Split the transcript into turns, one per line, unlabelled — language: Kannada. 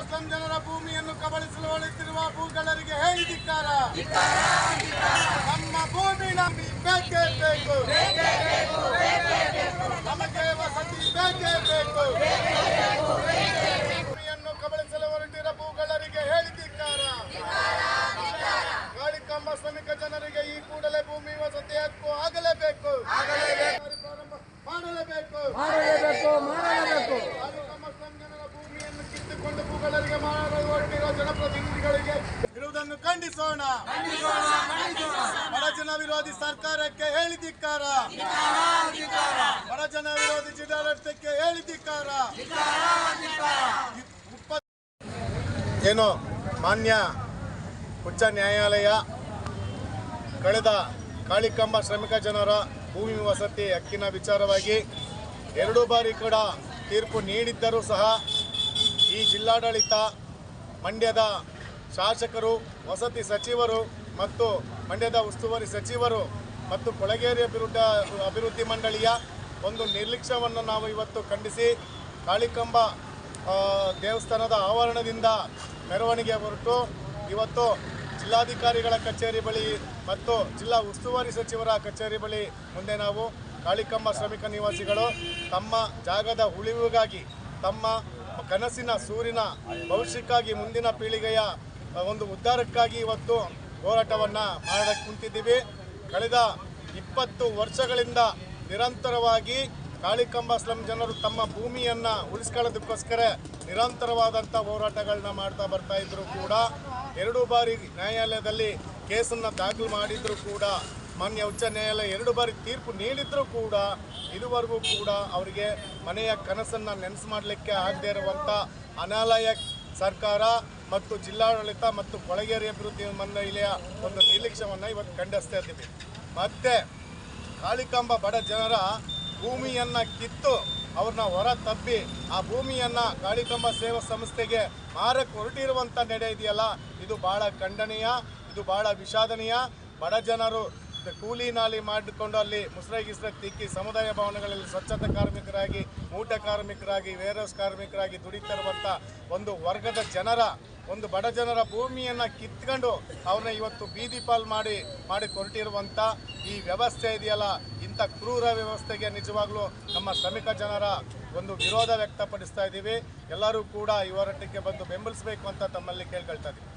ಸ್ಲಂ ಜನರ ಭೂಮಿಯನ್ನು ಕಬಳಿಸಲು ಹೊಳಿತಿರುವ ಭೂಗಳರಿಗೆ ಹೇಳಿದಿಕ್ಕಾರ ನಮ್ಮ ಭೂಮಿ ನಮಗೆ ಬೇಕೇ ಬೇಕು ನಮಗೆ ವಸತಿ ಬೇಕೇ ಬೇಕು ಭೂಮಿಯನ್ನು ಕಬಳಿಸಲು ಹೊರಟಿರುವ ಭೂಗಳರಿಗೆ ಹೇಳಿದಿಕ್ಕಾರ ಗಾಳಿಕಂಬ ಶ್ರಮಿಕ ಜನರಿಗೆ ಈ ಕೂಡಲೇ ಭೂಮಿ ವಸತಿ ಹಕ್ಕು ಆಗಲೇಬೇಕು ಪ್ರಾರಂಭ ಮಾಡಲೇಬೇಕು
ಮಾಡಲೇಬೇಕು ಮಾಡಲೇಬೇಕು
ಗಾಳಿಕಂಬ ಶ್ರಮ್ ಜನರ ಭೂಮಿಯನ್ನು ಕಿತ್ತುಕೊಂಡು ಭೂಗಳರಿಗೆ ಮಾಡಲು ಹೊರಟಿರುವ ಜನಪ್ರತಿನಿಧಿಗಳಿಗೆ ಇರುವುದನ್ನು ಖಂಡಿಸೋಣ ಬಡಜನ ವಿರೋಧಿ ಸರ್ಕಾರಕ್ಕೆ ಹೇಳಿದಿಕ್ಕಾರ ಬಡಜನ ವಿರೋಧಿ ಜಿಲ್ಲಾಡಳಿತಕ್ಕೆ ಹೇಳಿದಿಕ್ಕಾರ ಏನು ಮಾನ್ಯ ಉಚ್ಚ ನ್ಯಾಯಾಲಯ ಕಳೆದ ಕಾಳಿಕಂಬ ಶ್ರಮಿಕ ಜನರ ಭೂಮಿ ವಸತಿ ಹಕ್ಕಿನ ವಿಚಾರವಾಗಿ ಎರಡು ಬಾರಿ ಕೂಡ ತೀರ್ಪು ನೀಡಿದ್ದರೂ ಸಹ ಈ ಜಿಲ್ಲಾಡಳಿತ ಮಂಡ್ಯದ ಶಾಸಕರು, ವಸತಿ ಸಚಿವರು ಮತ್ತು ಮಂಡ್ಯದ ಉಸ್ತುವಾರಿ ಸಚಿವರು ಮತ್ತು ಕೊಳಗೇರಿ ಅಭಿವೃದ್ಧಿ ಅಭಿವೃದ್ಧಿ ಮಂಡಳಿಯ ಒಂದು ನಿರ್ಲಕ್ಷ್ಯವನ್ನು ನಾವು ಇವತ್ತು ಖಂಡಿಸಿ ಕಾಳಿಕಂಬ ದೇವಸ್ಥಾನದ ಆವರಣದಿಂದ ಮೆರವಣಿಗೆ ಹೊರಟು ಇವತ್ತು ಜಿಲ್ಲಾಧಿಕಾರಿಗಳ ಕಚೇರಿ ಬಳಿ ಮತ್ತು ಜಿಲ್ಲಾ ಉಸ್ತುವಾರಿ ಸಚಿವರ ಕಚೇರಿ ಬಳಿ ಮುಂದೆ ನಾವು ಕಾಳಿಕಂಬ ಶ್ರಮಿಕ ನಿವಾಸಿಗಳು ತಮ್ಮ ಜಾಗದ ಉಳಿವಿಗಾಗಿ, ತಮ್ಮ ಕನಸಿನ, ಸೂರಿನ, ಭವಿಷ್ಯಕ್ಕಾಗಿ ಮುಂದಿನ ಪೀಳಿಗೆಯ ಒಂದು ಉದ್ಧಾರಕ್ಕಾಗಿ ಇವತ್ತು ಹೋರಾಟವನ್ನು ಮಾಡಕ್ಕೆ ಕುಂತಿದ್ದೀವಿ. ಕಳೆದ ಇಪ್ಪತ್ತು ವರ್ಷಗಳಿಂದ ನಿರಂತರವಾಗಿ ಕಾಳಿಕಂಬ ಸ್ಲಂ ಜನರು ತಮ್ಮ ಭೂಮಿಯನ್ನು ಉಳಿಸ್ಕೊಳ್ಳೋದಕ್ಕೋಸ್ಕರ ನಿರಂತರವಾದಂಥ ಹೋರಾಟಗಳನ್ನ ಮಾಡ್ತಾ ಬರ್ತಾ ಇದ್ರು ಕೂಡ. ಎರಡು ಬಾರಿ ನ್ಯಾಯಾಲಯದಲ್ಲಿ ಕೇಸನ್ನು ದಾಖಲು ಮಾಡಿದರೂ ಕೂಡ. ಮಾನ್ಯ ಉಚ್ಚ ನ್ಯಾಯಾಲಯ ಎರಡು ಬಾರಿ ತೀರ್ಪು ನೀಡಿದರೂ ಕೂಡ. ಇದುವರೆಗೂ ಕೂಡ ಅವರಿಗೆ ಮನೆಯ ಕನಸನ್ನು ನೆನೆಸು ಮಾಡಲಿಕ್ಕೆ ಆಗದೇ ಇರುವಂಥ ಅನಾಲಯ ಸರ್ಕಾರ ಮತ್ತು ಜಿಲ್ಲಾಡಳಿತ ಮತ್ತು ಕೊಳಗೇರಿ ಅಭಿವೃದ್ಧಿ ಮಂಡಳಿಯ ಒಂದು ನಿರ್ಲಕ್ಷ್ಯವನ್ನು ಇವತ್ತು ಖಂಡಿಸ್ತಾ ಇದ್ದೀವಿ. ಮತ್ತೆ ಕಾಳಿಕಂಬ ಬಡ ಜನರ ಭೂಮಿಯನ್ನು ಕಿತ್ತು ಅವ್ರನ್ನ ಹೊರ ತಬ್ಬಿ ಆ ಭೂಮಿಯನ್ನು ಕಾಳಿಕಂಬ ಸೇವಾ ಸಂಸ್ಥೆಗೆ ಮಾರಕ್ಕೆ ಹೊರಟಿರುವಂಥ ನಡೆ ಇದೆಯಲ್ಲ, ಇದು ಬಹಳ ಖಂಡನೀಯ, ಇದು ಬಹಳ ವಿಷಾದನೀಯ. ಬಡ ಜನರು ಕೂಲಿ ನಾಲಿ ಮಾಡಿಕೊಂಡು ಅಲ್ಲಿ ಮುಸ್ರೆ ತಿಕ್ಕಿ ಸಮುದಾಯ ಭವನಗಳಲ್ಲಿ ಸ್ವಚ್ಛತಾ ಕಾರ್ಮಿಕರಾಗಿ, ಊಟ ಕಾರ್ಮಿಕರಾಗಿ ವೇರ್ಹೌಸ್ ಕಾರ್ಮಿಕರಾಗಿ ದುಡಿತಿರುವಂಥ ಒಂದು ವರ್ಗದ ಜನರ, ಒಂದು ಬಡ ಜನರ ಭೂಮಿಯನ್ನು ಕಿತ್ಕೊಂಡು ಅವ್ರನ್ನ ಇವತ್ತು ಬೀದಿ ಪಾಲ್ ಮಾಡಿ ಮಾಡಿ ಕೊರಟಿರುವಂಥ ಈ ವ್ಯವಸ್ಥೆ ಇದೆಯಲ್ಲ? ಇಂಥ ಕ್ರೂರ ವ್ಯವಸ್ಥೆಗೆ ನಿಜವಾಗ್ಲೂ ನಮ್ಮ ಶ್ರಮಿಕ ಜನರ ಒಂದು ವಿರೋಧ ವ್ಯಕ್ತಪಡಿಸ್ತಾ ಇದ್ದೀವಿ. ಎಲ್ಲರೂ ಕೂಡ ಈ ಹೋರಾಟಕ್ಕೆ ಬಂದು ಬೆಂಬಲಿಸಬೇಕು ಅಂತ ತಮ್ಮಲ್ಲಿ ಕೇಳ್ಕೊಳ್ತಾ ಇದ್ದೀವಿ.